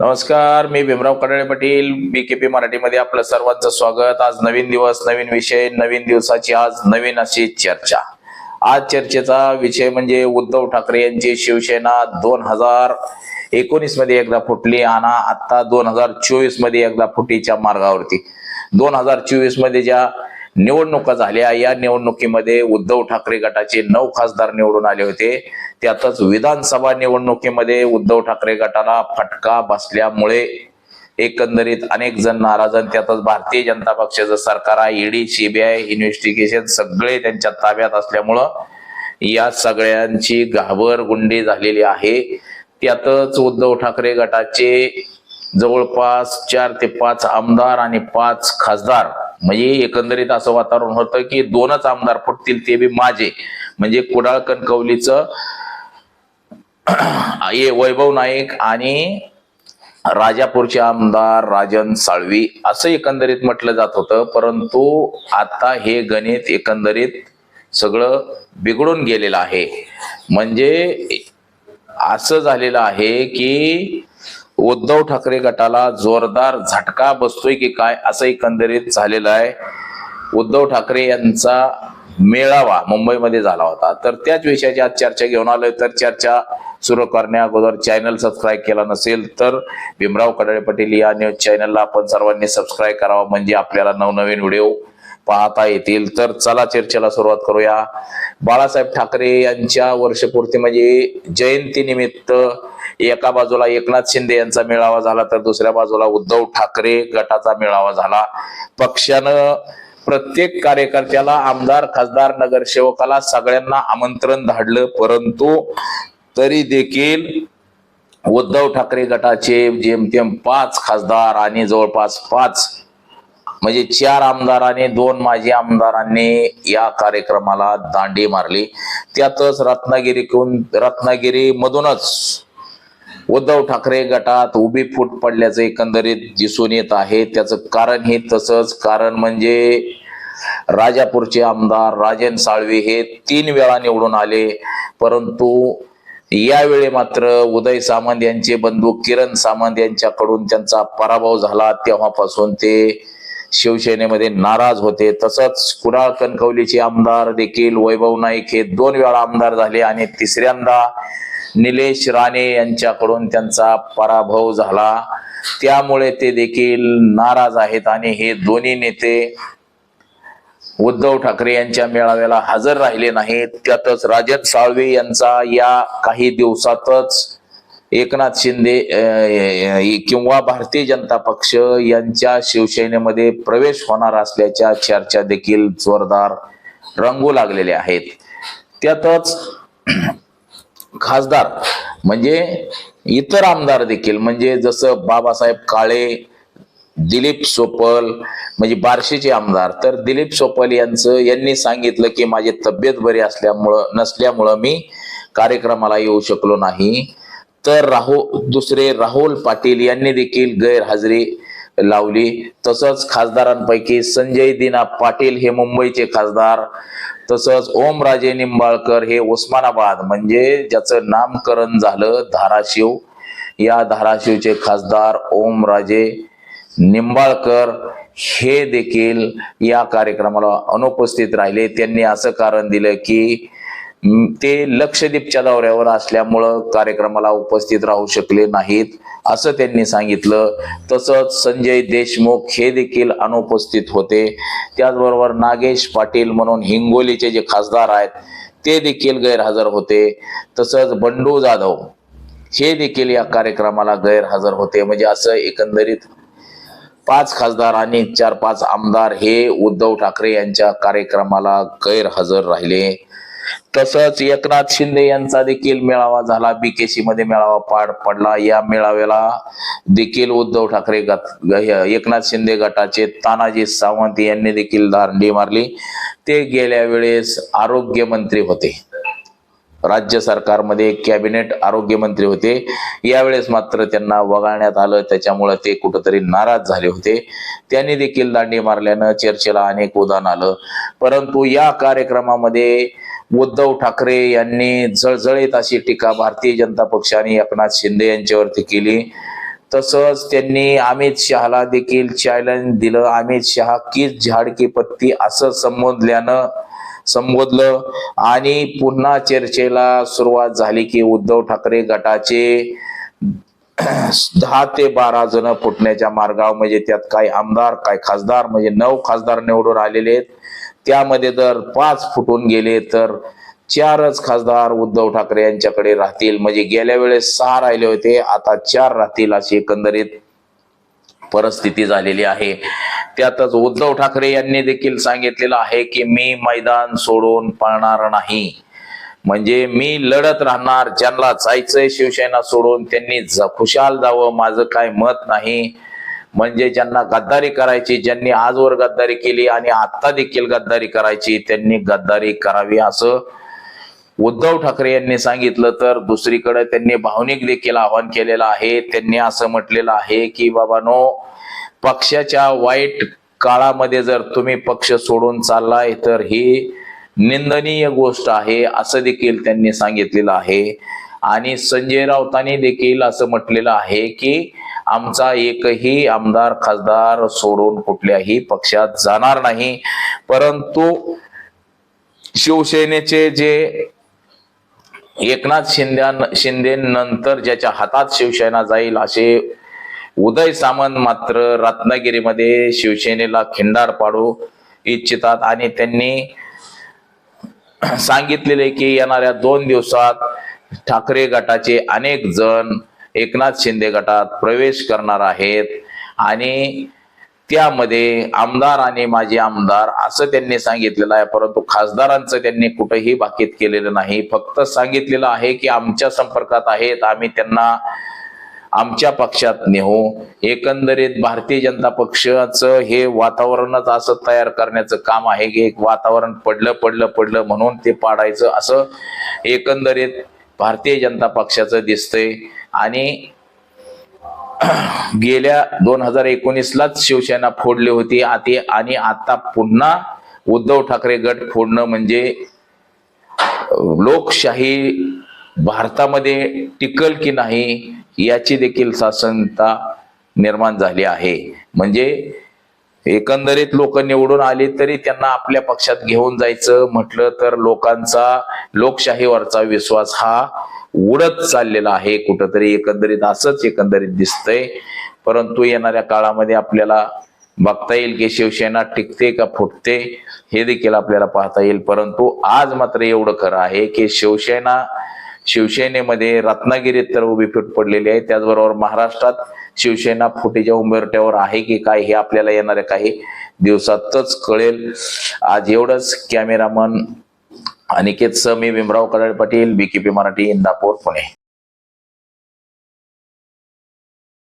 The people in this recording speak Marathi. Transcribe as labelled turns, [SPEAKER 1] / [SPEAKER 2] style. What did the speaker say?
[SPEAKER 1] नमस्कार मी भीमराव कडाळे पाटील. बीकेपी मराठीमध्ये आपलं सर्वांचं स्वागत. आज नवीन दिवस नवीन विषय नवीन दिवसाची आज नवीन अशी चर्चा. आज चर्चेचा विषय म्हणजे उद्धव ठाकरे यांची शिवसेना दोन हजार एकोणीसमध्ये एकदा फुटली आणि आता दोन हजार चोवीसमध्ये एकदा फुटीच्या मार्गावरती. दोन हजार चोवीसमध्ये ज्या निवडणुका झाल्या. या निवडणुकीमध्ये उद्धव ठाकरे गटाचे नऊ खासदार निवडून आले होते. त्यातच विधानसभा निवडणुकीमध्ये उद्धव ठाकरे गटाला फटका बसल्यामुळे एकंदरीत अनेक जण नाराज आणि त्यातच भारतीय जनता पक्षाचं सरकार आहे. ईडी सीबीआय इन्व्हेस्टिगेशन सगळे त्यांच्या ताब्यात असल्यामुळं या सगळ्यांची घाबरगुंडी झालेली आहे. त्यातच उद्धव ठाकरे गटाचे जवळपास चार ते पाच आमदार आणि पाच खासदार म्हणजे एकंदरीत असं वातावरण होतं की दोनच आमदार फुटतील ते बी माझे. म्हणजे कुडाळ कणकवलीचं वैभव नाईक आणि राजापूरचे आमदार राजन साळवी असं एकंदरीत म्हटलं जात होतं. परंतु आता हे गणित एकंदरीत सगळं बिघडून गेलेलं आहे. म्हणजे असं झालेलं आहे की उद्धव ठाकरे गटाला जोरदार झटका बसतोय की काय असं एकंदरीत झालेलं आहे. उद्धव ठाकरे यांचा मेळावा मुंबईमध्ये झाला होता. तर त्याच विषयाची आज चर्चा घेऊन आलोय. तर चर्चा सुरू करण्या अगोदर चॅनल सबस्क्राईब केला नसेल तर भीमराव कडाळे पाटील या न्यूज चॅनलला आपण सर्वांनी सबस्क्राईब करावा. म्हणजे आपल्याला नवनवीन व्हिडिओ पाहता येतील. तर चला चर्चेला सुरुवात करूया. बाळासाहेब ठाकरे यांच्या वर्षपूर्ती म्हणजे जयंती निमित्त एका बाजूला एकनाथ शिंदे यांचा मेळावा झाला तर दुसऱ्या बाजूला उद्धव ठाकरे गटाचा मेळावा झाला. पक्षानं प्रत्येक कार्यकर्त्याला आमदार खासदार नगरसेवकाला सगळ्यांना आमंत्रण धाडलं. परंतु तरी देखील उद्धव ठाकरे गटाचे जेमतेम पाच खासदार आणि जवळपास पाच म्हणजे चार आमदाराने दोन माजी आमदारांनी या कार्यक्रमाला दांडी मारली. त्यातच रत्नागिरीकडून रत्नागिरी मधूनच उद्धव ठाकरे गटात उभी फूट पडल्याचं एकंदरीत दिसून येत आहे. त्याचं कारण हे तसंच कारण म्हणजे राजापूरचे आमदार राजन साळवी हे तीन वेळा निवडून आले. परंतु यावेळी मात्र उदय सामंत यांचे बंधू किरण सामंत यांच्याकडून त्यांचा पराभव झाला. तेव्हापासून ते शिवसेनेमध्ये नाराज होते. तसंच कुडाळ कणकवलीचे आमदार देखील वैभव नाईक हे दोन वेळा आमदार झाले आणि तिसऱ्यांदा निलेश राणे यांच्याकडून त्यांचा पराभव झाला. त्यामुळे ते देखील नाराज आहेत आणि हे दोन्ही नेते उद्धव ठाकरे यांच्या मेळाव्याला हजर राहिले नाहीत. त्यातच राजन साळवे यांचा या काही दिवसातच एकनाथ शिंदे किंवा भारतीय जनता पक्ष यांच्या शिवसेनेमध्ये प्रवेश होणार असल्याच्या चर्चा देखील जोरदार रंगू लागलेल्या आहेत. त्यातच खासदार म्हणजे इतर आमदार देखील म्हणजे जसं बाबासाहेब काळे दिलीप सोपल म्हणजे बार्शीचे आमदार. तर दिलीप सोपल यांचं यांनी सांगितलं की माझी तब्येत बरी असल्यामुळं नसल्यामुळं मी कार्यक्रमाला येऊ शकलो नाही. तर राहो दुसरे राहुल पाटील यांनी देखील गैरहजेरी लावली. तसंच खासदारांपैकी संजय दिना पाटील हे मुंबईचे खासदार. तसंच ओमराजे निंबाळकर हे उस्मानाबाद म्हणजे ज्याचं नामकरण झालं धाराशिव. या धाराशिवचे खासदार ओमराजे निंबाळकर हे देखील या कार्यक्रमाला अनुपस्थित राहिले. त्यांनी असं कारण दिलं की ते लक्षद्वीपच्या दौऱ्यावर असल्यामुळं कार्यक्रमाला उपस्थित राहू शकले नाहीत असं त्यांनी सांगितलं. तसंच संजय देशमुख हे देखील अनुपस्थित होते. त्याचबरोबर नागेश पाटील म्हणून हिंगोलीचे जे खासदार आहेत ते देखील गैरहजर होते. तसंच बंडू जाधव हे देखील या कार्यक्रमाला गैरहजर होते. म्हणजे असं एकंदरीत पाच खासदार आणि चार पाच आमदार हे उद्धव ठाकरे यांच्या कार्यक्रमाला गैरहजर राहिले. तसंच एकनाथ शिंदे यांचा देखील मेळावा झाला. बीकेसी मध्ये मेळावा पार पडला. या मेळाव्याला देखील उद्धव ठाकरे गट एकनाथ शिंदे गटाचे तानाजी सावंत यांनी देखील दांडी मारली. ते गेल्या वेळेस आरोग्य मंत्री होते. राज्य सरकारमध्ये कॅबिनेट आरोग्य मंत्री होते. यावेळेस मात्र त्यांना वगळण्यात आलं. त्याच्यामुळे ते कुठंतरी नाराज झाले होते. त्यांनी देखील दांडी मारल्यानं चर्चेला अनेक उदाहरण आलं. परंतु या कार्यक्रमामध्ये उद्धव ठाकरे यांनी जळजळीत अशी टीका भारतीय जनता पक्षाने एकनाथ शिंदे यांच्यावरती केली. तसंच त्यांनी अमित शहाला देखील चॅलेंज दिलं. अमित शहा कीच झाडकी पत्ती असं संबोधल्यानं संबोधलं. आणि पुन्हा चर्चेला सुरुवात झाली की उद्धव ठाकरे गटाचे दहा ते बारा जण फुटण्याच्या मार्गावर म्हणजे त्यात काय आमदार काय खासदार म्हणजे नऊ खासदार निवडून आलेले आहेत. त्यामध्ये जर पाच फुटून गेले तर चारच खासदार उद्धव ठाकरे यांच्याकडे राहतील. म्हणजे गेल्या वेळेस सहा राहिले होते आता चार राहतील अशी एकंदरीत परिस्थिती झालेली आहे. त्यातच उद्धव ठाकरे यांनी देखील सांगितलेलं आहे की मी मैदान सोडून पळणार नाही. म्हणजे मी लढत राहणार ज्यांना जायचंय शिवसेना सोडून त्यांनी खुशाल जावं माझं काय मत नाही. म्हणजे ज्यांना गद्दारी करायची ज्यांनी आजवर गद्दारी केली आणि आता देखील गद्दारी करायची त्यांनी गद्दारी करावी असं उद्धव ठाकरे यांनी सांगितलं. तर दुसरीकडे त्यांनी भावनिक देखील आवाहन केलेलं आहे. त्यांनी असं म्हटलेलं आहे की बाबानो पक्षाच्या वाईट काळामध्ये जर तुम्ही पक्ष सोडून चाललाय तर ही निंदनीय गोष्ट आहे असं देखील त्यांनी सांगितलेलं आहे. आणि संजय राऊतांनी देखील असं म्हटलेलं आहे की आमचा एकही आमदार खासदार सोडून कुठल्याही पक्षात जाणार नाही. परंतु शिवसेनेचे जे एकनाथ शिंदे शिंदे नंतर ज्याच्या हातात शिवसेना जाईल असे उदय सामंत मात्र रत्नागिरीमध्ये शिवसेनेला खिंडार पाडू इच्छितात आणि त्यांनी सांगितलेले की येणाऱ्या दोन दिवसात ठाकरे गटाचे अनेक जण एकनाथ शिंदे गटात प्रवेश करणार आहेत. आणि त्यामध्ये आमदार आणि माजी आमदार असं त्यांनी सांगितलेलं आहे परंतु खासदारांचं त्यांनी कुठेही बाकीत केलेलं नाही. फक्त सांगितलेलं आहे की आमच्या संपर्कात आहेत आम्ही त्यांना आमच्या पक्षात नेऊ. एकंदरीत भारतीय जनता पक्षाचं हे वातावरणच असं तयार करण्याचं काम आहे की एक वातावरण पडलं पडलं पडलं म्हणून ते पाडायचं असं एकंदरीत भारतीय जनता पक्षाचं दिसतंय. आणि गेल्या दोन हजार एकोणीसलाच शिवसेना फोडली होती. आती आणि आता पुन्हा उद्धव ठाकरे गट फोडणं म्हणजे लोकशाही भारतामध्ये टिकल की नाही याची देखील सासनता निर्माण झाली आहे. म्हणजे एकंदरीत लोक निवडून आली तरी त्यांना आपल्या पक्षात घेऊन जायचं. म्हटलं तर लोकांचा लोकशाहीवरचा विश्वास हा उडत चाललेला आहे. कुठंतरी एकंदरीत असंच एकंदरीत दिसतंय. परंतु येणाऱ्या काळामध्ये आपल्याला बघता येईल की शिवसेना टिकते का फुटते हे देखील आपल्याला पाहता येईल. परंतु आज मात्र एवढं खरं आहे की शिवसेना शिवसेनेमध्ये रत्नागिरीत तर उभी फूट पडलेली आहे. त्याचबरोबर महाराष्ट्रात शिवसेना फुटीच्या उंबरट्यावर आहे की काय हे आपल्याला येणाऱ्या काही दिवसातच कळेल. आज एवढंच. कॅमेरामन अनिकेत समी मी भीमराव कडाळ पाटील बीकेपी मराठी इंदापूर पुणे.